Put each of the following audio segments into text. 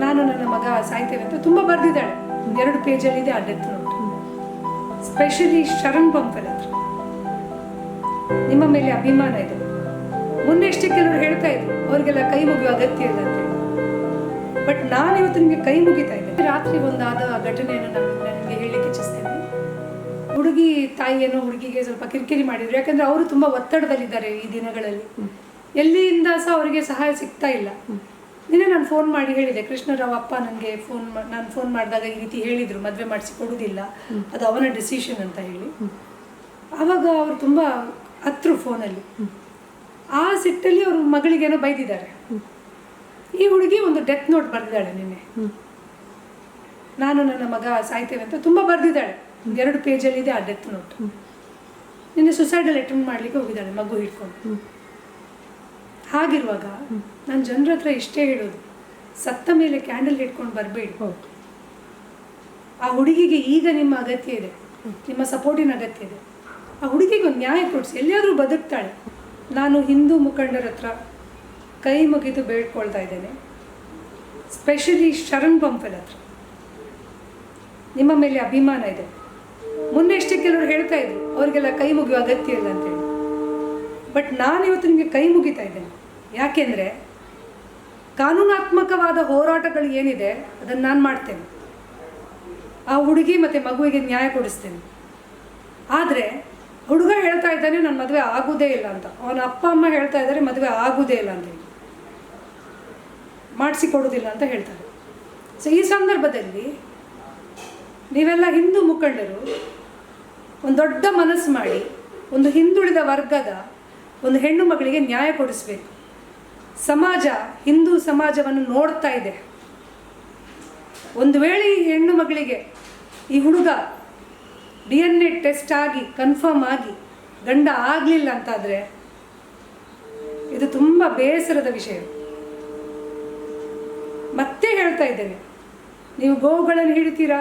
ನಾನು ನನ್ನ ಮಗ ಸಾಯ್ತೇವೆ ಅಂತ ತುಂಬ ಬರ್ದಿದ್ದಾಳೆ. ಎರಡು ಪೇಜಲ್ಲಿದೆ ಆ ಡೆತ್ ನೋಟ್ ಸ್ಪೆಷಲಿ ಶರಣ್ ಬಂಪಲ್ ಹತ್ರ. ನಿಮ್ಮ ಮೇಲೆ ಅಭಿಮಾನ ಇದೆ. ಮುನ್ನೆಷ್ಟೇ ಕೆಲವರು ಹೇಳ್ತಾ ಇದ್ರು, ಅವರಿಗೆಲ್ಲ ಕೈ ಮುಗಿಯುವ ಅಗತ್ಯ ಇಲ್ಲ ಅಂತ ಬಟ್ ನಾನು ಇವತ್ತು ನಿಮಗೆ ಕೈ ಮುಗಿತಾ ಇದ್ದೆ ರಾತ್ರಿ ಒಂದಾದ ಘಟನೆಯನ್ನು ನಾನು ನನಗೆ ಹೇಳಲಿಕ್ಕೆ ಇಚ್ಛಿಸ್ತೇನೆ. ಹುಡುಗಿ ತಾಯಿಯನ್ನು ಹುಡುಗಿಗೆ ಸ್ವಲ್ಪ ಕಿರಿಕಿರಿ ಮಾಡಿದ್ರು. ಯಾಕಂದ್ರೆ ಅವರು ತುಂಬ ಒತ್ತಡದಲ್ಲಿದ್ದಾರೆ ಈ ದಿನಗಳಲ್ಲಿ. ಎಲ್ಲಿಯಿಂದ ಸಹ ಅವರಿಗೆ ಸಹಾಯ ಸಿಗ್ತಾ ಇಲ್ಲ. ನಿನ್ನೆ ನಾನು ಫೋನ್ ಮಾಡಿ ಹೇಳಿದೆ ಕೃಷ್ಣರಾವ್ ಅಪ್ಪ ನನಗೆ ಫೋನ್ ನಾನು ಫೋನ್ ಮಾಡಿದಾಗ ಈ ರೀತಿ ಹೇಳಿದರು ಮದುವೆ ಮಾಡಿಸಿ ಕೊಡುವುದಿಲ್ಲ ಅದು ಅವನ ಡಿಸಿಷನ್ ಅಂತ ಹೇಳಿ. ಆವಾಗ ಅವರು ತುಂಬ ಹತ್ರು ಫೋನಲ್ಲಿ ಆ ಸಿಟ್ಟಲ್ಲಿ ಅವರು ಮಗಳಿಗೇನೋ ಬೈದಿದ್ದಾರೆ. ಈ ಹುಡುಗಿ ಒಂದು ಡೆತ್ ನೋಟ್ ಬರೆದಿದ್ದಾಳೆ ನಿನ್ನೆ. ನಾನು ನನ್ನ ಮಗ ಸಾಯ್ತೇವೆ ಅಂತ ತುಂಬ ಬರೆದಿದ್ದಾಳೆ. ಎರಡು ಪೇಜಲ್ಲಿ ಇದೆ ಆ ಡೆತ್ ನೋಟ್ ನಿನ್ನೆ ಸುಸೈಡಲ್ಲಿ ಅಟೆಂಡ್ ಮಾಡಲಿಕ್ಕೆ ಹೋಗಿದ್ದಾಳೆ ಮಗು ಹಿಡ್ಕೊಂಡು. ಹಾಗಿರುವಾಗ ನಾನು ಜನರ ಹತ್ರ ಇಷ್ಟೇ ಹೇಳೋದು ಸತ್ತ ಮೇಲೆ ಕ್ಯಾಂಡಲ್ ಇಟ್ಕೊಂಡು ಬರಬೇಡಿ. ಆ ಹುಡುಗಿಗೆ ಈಗ ನಿಮ್ಮ ಅಗತ್ಯ ಇದೆ ನಿಮ್ಮ ಸಪೋರ್ಟಿನ ಅಗತ್ಯ ಇದೆ. ಆ ಹುಡುಗಿಗೆ ಒಂದು ನ್ಯಾಯ ಕೊಡಿಸಿ ಎಲ್ಲಿಯಾದರೂ ಬದುಕ್ತಾಳೆ. ನಾನು ಹಿಂದೂ ಮುಖಂಡರ ಹತ್ರ ಕೈ ಮುಗಿದು ಬೇಡ್ಕೊಳ್ತಾ ಇದ್ದೇನೆ. ಸ್ಪೆಷಲಿ ಶರಣ್ ಪಂಪಲ್ ಹತ್ರ. ನಿಮ್ಮ ಮೇಲೆ ಅಭಿಮಾನ ಇದೆ. ಮೊನ್ನೆ ಎಷ್ಟೇ ಕೆಲವರು ಹೇಳ್ತಾ ಇದ್ರು ಅವರಿಗೆಲ್ಲ ಕೈ ಮುಗಿಯುವ ಅಗತ್ಯ ಇಲ್ಲ ಅಂತೇಳಿ ಬಟ್ ನಾನು ಇವತ್ತು ನಿಮಗೆ ಕೈ ಮುಗಿತಾ ಇದ್ದೇನೆ. ಯಾಕೆಂದರೆ ಕಾನೂನಾತ್ಮಕವಾದ ಹೋರಾಟಗಳು ಏನಿದೆ, ಅದನ್ನು ನಾನು ಮಾಡ್ತೇನೆ. ಆ ಹುಡುಗಿ ಮತ್ತು ಮಗುವಿಗೆ ನ್ಯಾಯ ಕೊಡಿಸ್ತೇನೆ. ಆದರೆ ಹುಡುಗ ಹೇಳ್ತಾ ಇದ್ದಾನೆ ನನ್ನ ಮದುವೆ ಆಗೋದೇ ಇಲ್ಲ ಅಂತ. ಅವನ ಅಪ್ಪ, ಅಮ್ಮ ಹೇಳ್ತಾ ಇದ್ದಾರೆ, ಮದುವೆ ಆಗೋದೇ ಇಲ್ಲ ಅಂತ. ಮಾಡಿಸಿಕೊಡೋದಿಲ್ಲ ಅಂತ ಹೇಳ್ತಾರೆ. ಸೊ ಈ ಸಂದರ್ಭದಲ್ಲಿ ನೀವೆಲ್ಲ ಹಿಂದೂ ಮುಖಂಡರು, ಒಂದು ದೊಡ್ಡ ಮನಸ್ಸು ಮಾಡಿ, ಒಂದು ಹಿಂದುಳಿದ ವರ್ಗದ ಒಂದು ಹೆಣ್ಣು ಮಗಳಿಗೆ ನ್ಯಾಯ ಕೊಡಿಸ್ಬೇಕು. ಸಮಾಜ, ಹಿಂದೂ ಸಮಾಜವನ್ನು ನೋಡ್ತಾ ಇದೆ. ಒಂದು ವೇಳೆ ಈ ಹೆಣ್ಣು ಮಗಳಿಗೆ ಈ ಹುಡುಗ ಡಿ ಎನ್ ಎ ಟೆಸ್ಟ್ ಆಗಿ ಕನ್ಫರ್ಮ್ ಆಗಿ ಗಂಡ ಆಗಲಿಲ್ಲ ಅಂತಾದರೆ ಇದು ತುಂಬ ಬೇಸರದ ವಿಷಯ. ಮತ್ತೆ ಹೇಳ್ತಾ ಇದ್ದೇನೆ, ನೀವು ಗೋವುಗಳನ್ನು ಹಿಡಿತೀರಾ,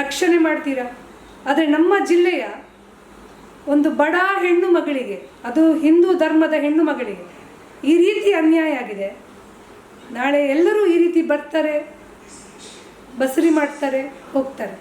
ರಕ್ಷಣೆ ಮಾಡ್ತೀರಾ? ಆದರೆ ನಮ್ಮ ಜಿಲ್ಲೆಯ ಒಂದು ಬಡ ಹೆಣ್ಣು ಮಗಳಿಗೆ, ಅದು ಹಿಂದೂ ಧರ್ಮದ ಹೆಣ್ಣು ಮಗಳಿಗೆ ಈ ರೀತಿ ಅನ್ಯಾಯ ಆಗಿದೆ. ನಾಳೆ ಎಲ್ಲರೂ ಈ ರೀತಿ ಬರ್ತಾರೆ ಬಸರಿ ಮಾಡ್ತಾರೆ ಹೋಗ್ತಾರೆ.